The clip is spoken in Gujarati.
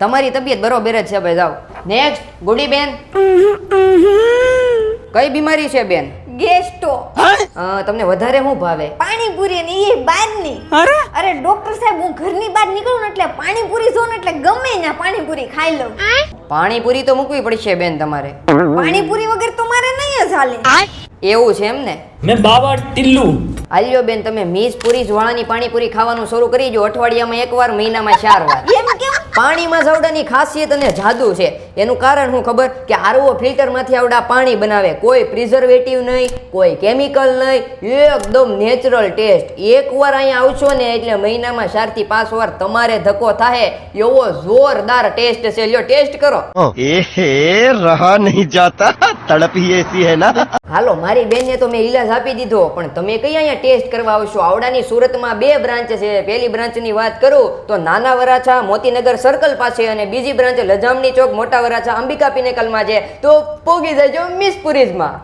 તમારી તબિયત બરોબર જ છે ભાઈ જાઓ. નેક્સ્ટ ગુડી બેન કઈ બીમારી છે બેન? ગેસ્ટો. તમને વધારે શું ભાવે? પાણીપુરી ને એ બહારની. અરે? ડોક્ટર સાહેબ હું ઘરની બહાર નીકળું ને એટલે પાણીપુરી જોઉં ને એટલે ગમે ને પાણીપુરી ખાઈ લઉં. પાણીપુરી તો મૂકવી પડશે બેન તમારે. પાણીપુરી વગર તો મારે નહીં જ હાલે. એવું છે એમ ને? મેં બાવા ટિલ્લુ. આલ્યો બેન તમે મીસ પૂરી જ્વાળાની પાણીપુરી ખાવાનું શરૂ કરી જો અઠવાડિયામાં એકવાર મહિનામાં ચાર વાર. પાણીમાં જાવડાની ખાસિયત અને જાદુ છે. એનું કારણ શું ખબર? કે આરવો ફિલ્ટરમાંથી આવડા પાણી બનાવે. કોઈ પ્રિઝર્વેટિવ નહીં, કોઈ કેમિકલ નહીં. એકદમ નેચરલ ટેસ્ટ. એકવાર અહીંયા આવશો ને એટલે મહિનામાં ચારથી પાંચ વાર તમારે ધક્કો થાય એવો જોરદાર ટેસ્ટ છે. લ્યો, ટેસ્ટ કરો. એ રહા નહીં જાતા. તડપી એસી હે ના? હાલો, મારી બેનને તો મેં ઇલાજ આપી દીધો, પણ તમે કઈ અહીંયા ટેસ્ટ કરવા આવશો? આવડાની સુરતમાં બે બ્રાન્ચ છે. પહેલી બ્રાન્ચની વાત કરું તો નાના વરાછા, મોતીનગર સર્કલ પાસે અને બીજી બ્રાન્ચ લજામણી ચોક, મોટા વરાછા, અંબિકા પિનેકલમાં છે. તો પોગી જજો મિસ પુરીઝમાં.